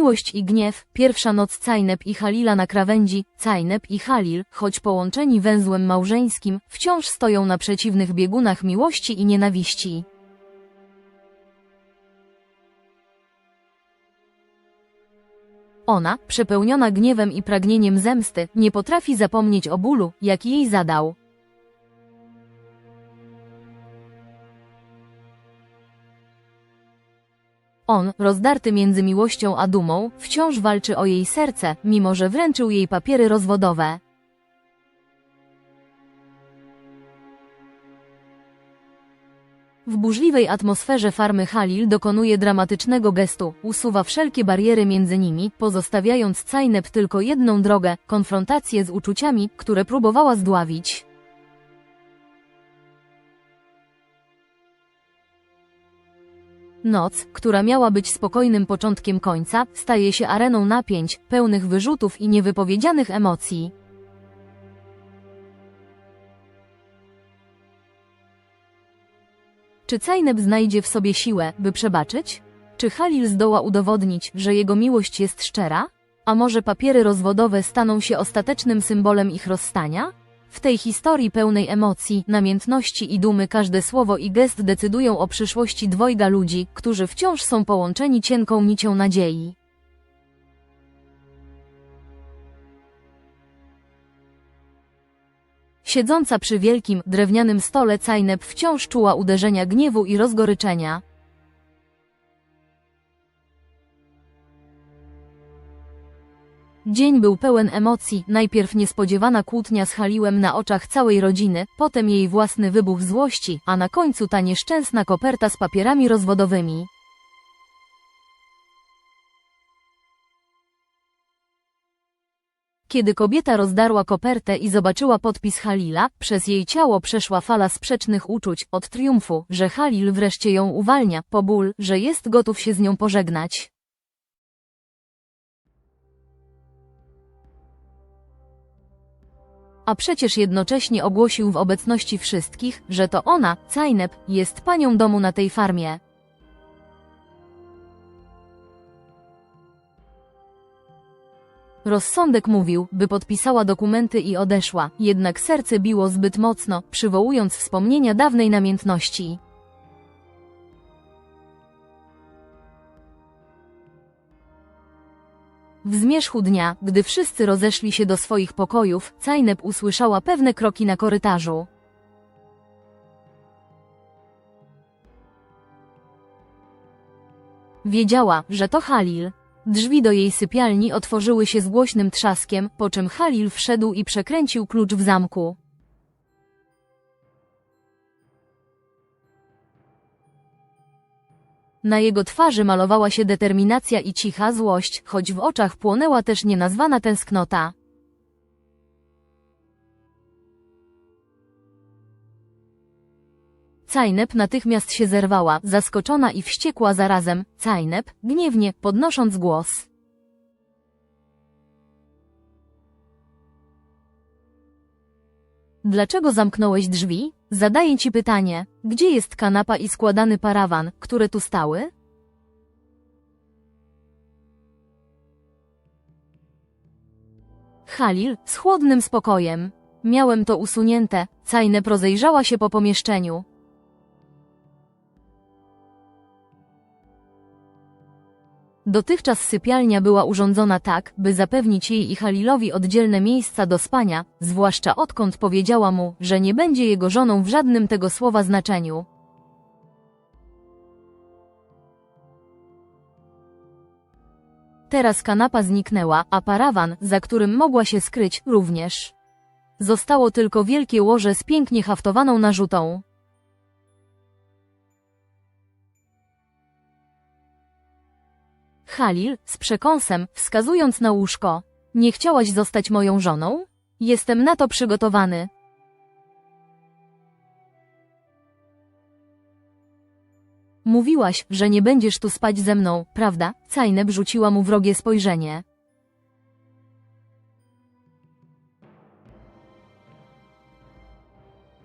Miłość i gniew, pierwsza noc Cajnep i Halila na krawędzi, Cajnep i Halil, choć połączeni węzłem małżeńskim, wciąż stoją na przeciwnych biegunach miłości i nienawiści. Ona, przepełniona gniewem i pragnieniem zemsty, nie potrafi zapomnieć o bólu, jaki jej zadał. On, rozdarty między miłością a dumą, wciąż walczy o jej serce, mimo że wręczył jej papiery rozwodowe. W burzliwej atmosferze farmy Halil dokonuje dramatycznego gestu, usuwa wszelkie bariery między nimi, pozostawiając Cajnep tylko jedną drogę, konfrontację z uczuciami, które próbowała zdławić. Noc, która miała być spokojnym początkiem końca, staje się areną napięć, pełnych wyrzutów i niewypowiedzianych emocji. Czy Cajneb znajdzie w sobie siłę, by przebaczyć? Czy Halil zdoła udowodnić, że jego miłość jest szczera? A może papiery rozwodowe staną się ostatecznym symbolem ich rozstania? W tej historii pełnej emocji, namiętności i dumy każde słowo i gest decydują o przyszłości dwojga ludzi, którzy wciąż są połączeni cienką nicią nadziei. Siedząca przy wielkim, drewnianym stole Cajnep wciąż czuła uderzenia gniewu i rozgoryczenia. Dzień był pełen emocji, najpierw niespodziewana kłótnia z Haliłem na oczach całej rodziny, potem jej własny wybuch złości, a na końcu ta nieszczęsna koperta z papierami rozwodowymi. Kiedy kobieta rozdarła kopertę i zobaczyła podpis Halila, przez jej ciało przeszła fala sprzecznych uczuć, od triumfu, że Halil wreszcie ją uwalnia, po ból, że jest gotów się z nią pożegnać. A przecież jednocześnie ogłosił w obecności wszystkich, że to ona, Cajnep, jest panią domu na tej farmie. Rozsądek mówił, by podpisała dokumenty i odeszła, jednak serce biło zbyt mocno, przywołując wspomnienia dawnej namiętności. W zmierzchu dnia, gdy wszyscy rozeszli się do swoich pokojów, Cajnep usłyszała pewne kroki na korytarzu. Wiedziała, że to Halil. Drzwi do jej sypialni otworzyły się z głośnym trzaskiem, po czym Halil wszedł i przekręcił klucz w zamku. Na jego twarzy malowała się determinacja i cicha złość, choć w oczach płonęła też nienazwana tęsknota. Cajnep natychmiast się zerwała, zaskoczona i wściekła zarazem, Cajnep, gniewnie, podnosząc głos. Dlaczego zamknąłeś drzwi? Zadaję ci pytanie. Gdzie jest kanapa i składany parawan, które tu stały? Halil, z chłodnym spokojem. Miałem to usunięte, Cajnep rozejrzała się po pomieszczeniu. Dotychczas sypialnia była urządzona tak, by zapewnić jej i Halilowi oddzielne miejsca do spania, zwłaszcza odkąd powiedziała mu, że nie będzie jego żoną w żadnym tego słowa znaczeniu. Teraz kanapa zniknęła, a parawan, za którym mogła się skryć, również. Zostało tylko wielkie łoże z pięknie haftowaną narzutą. Halil, z przekąsem, wskazując na łóżko. Nie chciałaś zostać moją żoną? Jestem na to przygotowany. Mówiłaś, że nie będziesz tu spać ze mną, prawda? Cajneb rzuciła mu wrogie spojrzenie.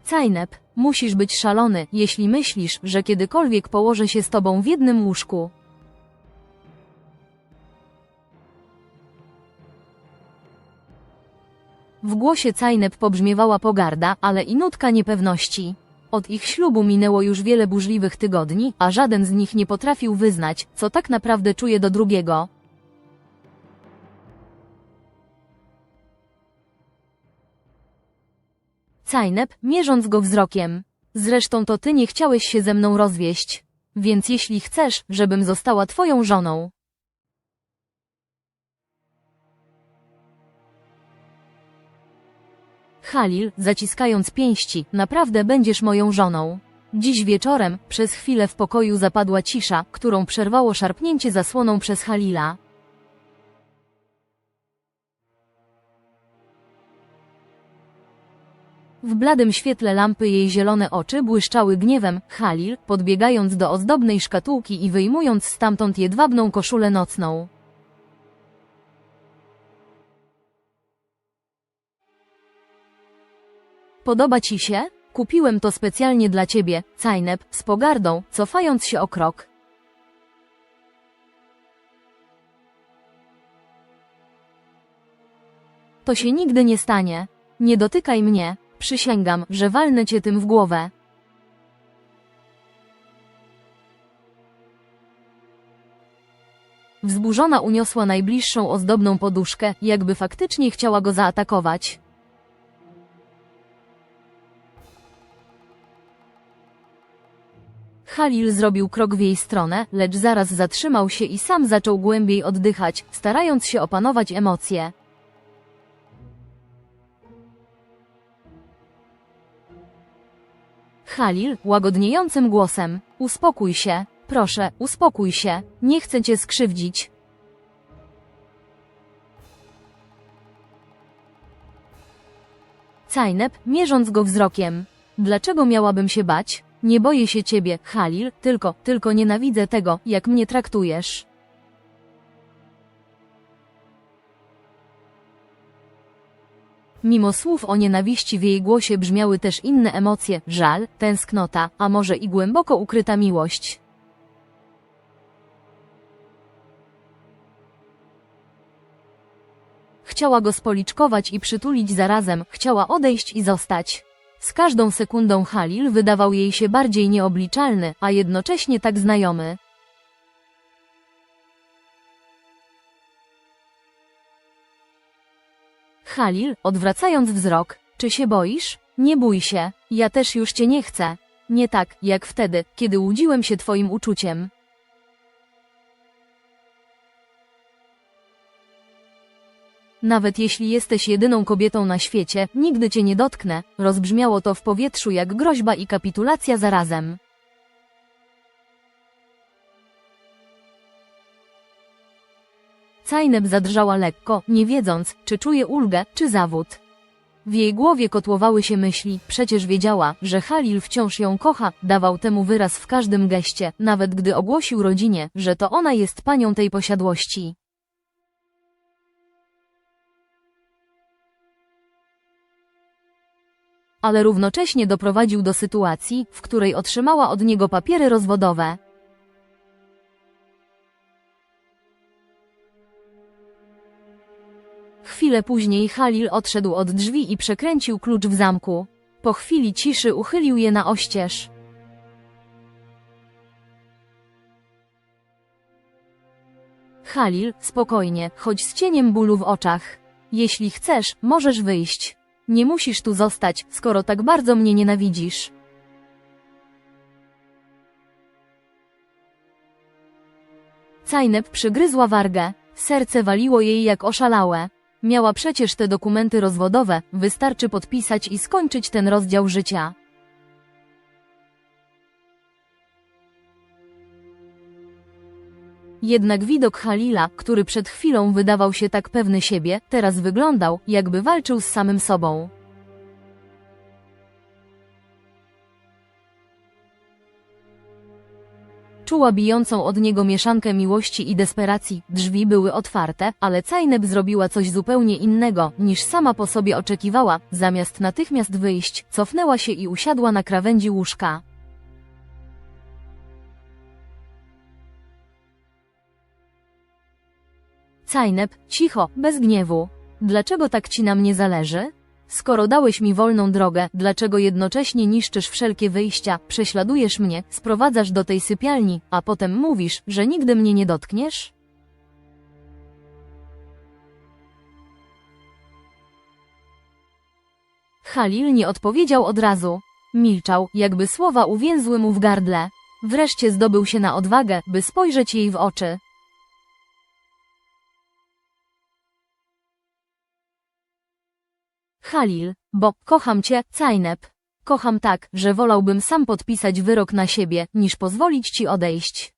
Cajneb, musisz być szalony, jeśli myślisz, że kiedykolwiek położę się z tobą w jednym łóżku. W głosie Cajnep pobrzmiewała pogarda, ale i nutka niepewności. Od ich ślubu minęło już wiele burzliwych tygodni, a żaden z nich nie potrafił wyznać, co tak naprawdę czuje do drugiego. Cajnep, mierząc go wzrokiem. Zresztą to ty nie chciałeś się ze mną rozwieść. Więc jeśli chcesz, żebym została twoją żoną. Halil, zaciskając pięści, naprawdę będziesz moją żoną. Dziś wieczorem, przez chwilę w pokoju zapadła cisza, którą przerwało szarpnięcie zasłoną przez Halila. W bladym świetle lampy jej zielone oczy błyszczały gniewem. Halil, podbiegając do ozdobnej szkatułki i wyjmując stamtąd jedwabną koszulę nocną. Podoba ci się? Kupiłem to specjalnie dla ciebie, Cajnep, z pogardą, cofając się o krok. To się nigdy nie stanie. Nie dotykaj mnie, przysięgam, że walnę cię tym w głowę. Wzburzona uniosła najbliższą ozdobną poduszkę, jakby faktycznie chciała go zaatakować. Halil zrobił krok w jej stronę, lecz zaraz zatrzymał się i sam zaczął głębiej oddychać, starając się opanować emocje. Halil, łagodniejącym głosem, uspokój się, proszę, uspokój się, nie chcę cię skrzywdzić. Cajnep, mierząc go wzrokiem. Dlaczego miałabym się bać? Nie boję się ciebie, Halil, tylko, tylko nienawidzę tego, jak mnie traktujesz. Mimo słów o nienawiści w jej głosie brzmiały też inne emocje, żal, tęsknota, a może i głęboko ukryta miłość. Chciała go spoliczkować i przytulić zarazem, chciała odejść i zostać. Z każdą sekundą Halil wydawał jej się bardziej nieobliczalny, a jednocześnie tak znajomy. Halil, odwracając wzrok, czy się boisz? Nie bój się, ja też już cię nie chcę. Nie tak, jak wtedy, kiedy łudziłem się twoim uczuciem. Nawet jeśli jesteś jedyną kobietą na świecie, nigdy cię nie dotknę, rozbrzmiało to w powietrzu jak groźba i kapitulacja zarazem. Cajneb zadrżała lekko, nie wiedząc, czy czuje ulgę, czy zawód. W jej głowie kotłowały się myśli, przecież wiedziała, że Halil wciąż ją kocha, dawał temu wyraz w każdym geście, nawet gdy ogłosił rodzinie, że to ona jest panią tej posiadłości. Ale równocześnie doprowadził do sytuacji, w której otrzymała od niego papiery rozwodowe. Chwilę później Halil odszedł od drzwi i przekręcił klucz w zamku. Po chwili ciszy uchylił je na oścież. Halil, spokojnie, choć z cieniem bólu w oczach. Jeśli chcesz, możesz wyjść. Nie musisz tu zostać, skoro tak bardzo mnie nienawidzisz. Cajnep przygryzła wargę. Serce waliło jej jak oszalałe. Miała przecież te dokumenty rozwodowe, wystarczy podpisać i skończyć ten rozdział życia. Jednak widok Halila, który przed chwilą wydawał się tak pewny siebie, teraz wyglądał, jakby walczył z samym sobą. Czuła bijącą od niego mieszankę miłości i desperacji, drzwi były otwarte, ale Cajneb zrobiła coś zupełnie innego, niż sama po sobie oczekiwała, zamiast natychmiast wyjść, cofnęła się i usiadła na krawędzi łóżka. Cajnep, cicho, bez gniewu. Dlaczego tak ci na mnie zależy? Skoro dałeś mi wolną drogę, dlaczego jednocześnie niszczysz wszelkie wyjścia, prześladujesz mnie, sprowadzasz do tej sypialni, a potem mówisz, że nigdy mnie nie dotkniesz? Halil nie odpowiedział od razu. Milczał, jakby słowa uwięzły mu w gardle. Wreszcie zdobył się na odwagę, by spojrzeć jej w oczy. Halil, bo kocham cię, Cajnep. Kocham tak, że wolałbym sam podpisać wyrok na siebie, niż pozwolić ci odejść.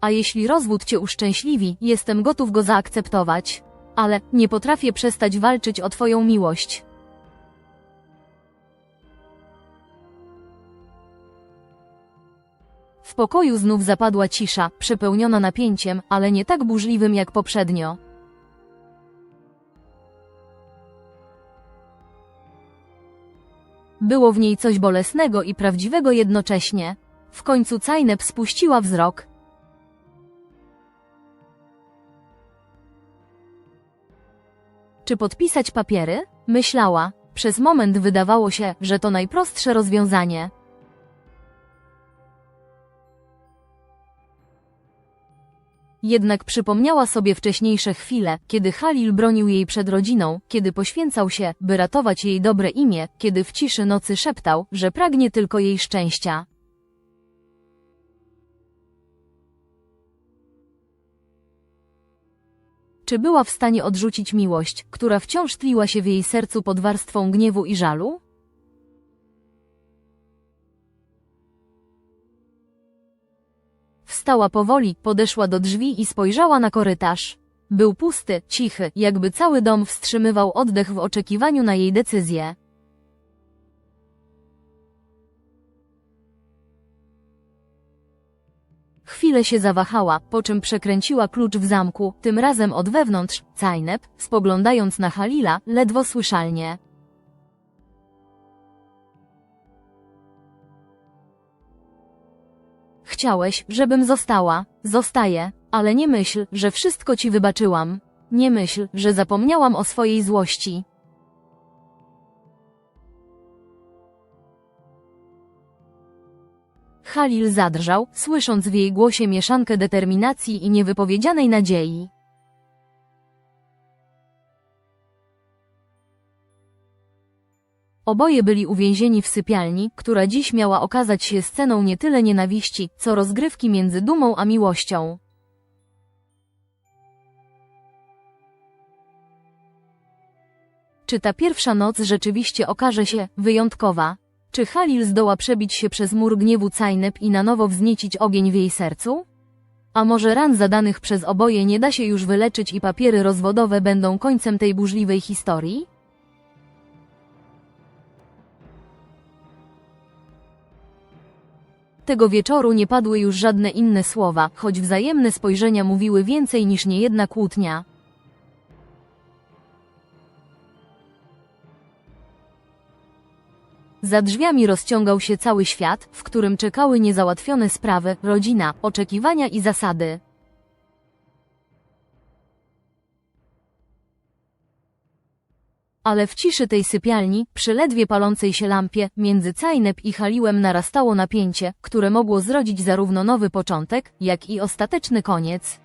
A jeśli rozwód cię uszczęśliwi, jestem gotów go zaakceptować. Ale nie potrafię przestać walczyć o twoją miłość. W pokoju znów zapadła cisza, przepełniona napięciem, ale nie tak burzliwym jak poprzednio. Było w niej coś bolesnego i prawdziwego jednocześnie. W końcu Cajnep spuściła wzrok. Czy podpisać papiery? Myślała. Przez moment wydawało się, że to najprostsze rozwiązanie. Jednak przypomniała sobie wcześniejsze chwile, kiedy Halil bronił jej przed rodziną, kiedy poświęcał się, by ratować jej dobre imię, kiedy w ciszy nocy szeptał, że pragnie tylko jej szczęścia. Czy była w stanie odrzucić miłość, która wciąż tliła się w jej sercu pod warstwą gniewu i żalu? Wstała powoli, podeszła do drzwi i spojrzała na korytarz. Był pusty, cichy, jakby cały dom wstrzymywał oddech w oczekiwaniu na jej decyzję. Chwilę się zawahała, po czym przekręciła klucz w zamku, tym razem od wewnątrz, Cajnep, spoglądając na Halila, ledwo słyszalnie. Chciałeś, żebym została. Zostaję, ale nie myśl, że wszystko ci wybaczyłam. Nie myśl, że zapomniałam o swojej złości. Halil zadrżał, słysząc w jej głosie mieszankę determinacji i niewypowiedzianej nadziei. Oboje byli uwięzieni w sypialni, która dziś miała okazać się sceną nie tyle nienawiści, co rozgrywki między dumą a miłością. Czy ta pierwsza noc rzeczywiście okaże się wyjątkowa? Czy Halil zdoła przebić się przez mur gniewu Cajnep i na nowo wzniecić ogień w jej sercu? A może ran zadanych przez oboje nie da się już wyleczyć i papiery rozwodowe będą końcem tej burzliwej historii? Tego wieczoru nie padły już żadne inne słowa, choć wzajemne spojrzenia mówiły więcej niż niejedna kłótnia. Za drzwiami rozciągał się cały świat, w którym czekały niezałatwione sprawy, rodzina, oczekiwania i zasady. Ale w ciszy tej sypialni, przy ledwie palącej się lampie, między Cajnep i Haliłem narastało napięcie, które mogło zrodzić zarówno nowy początek, jak i ostateczny koniec.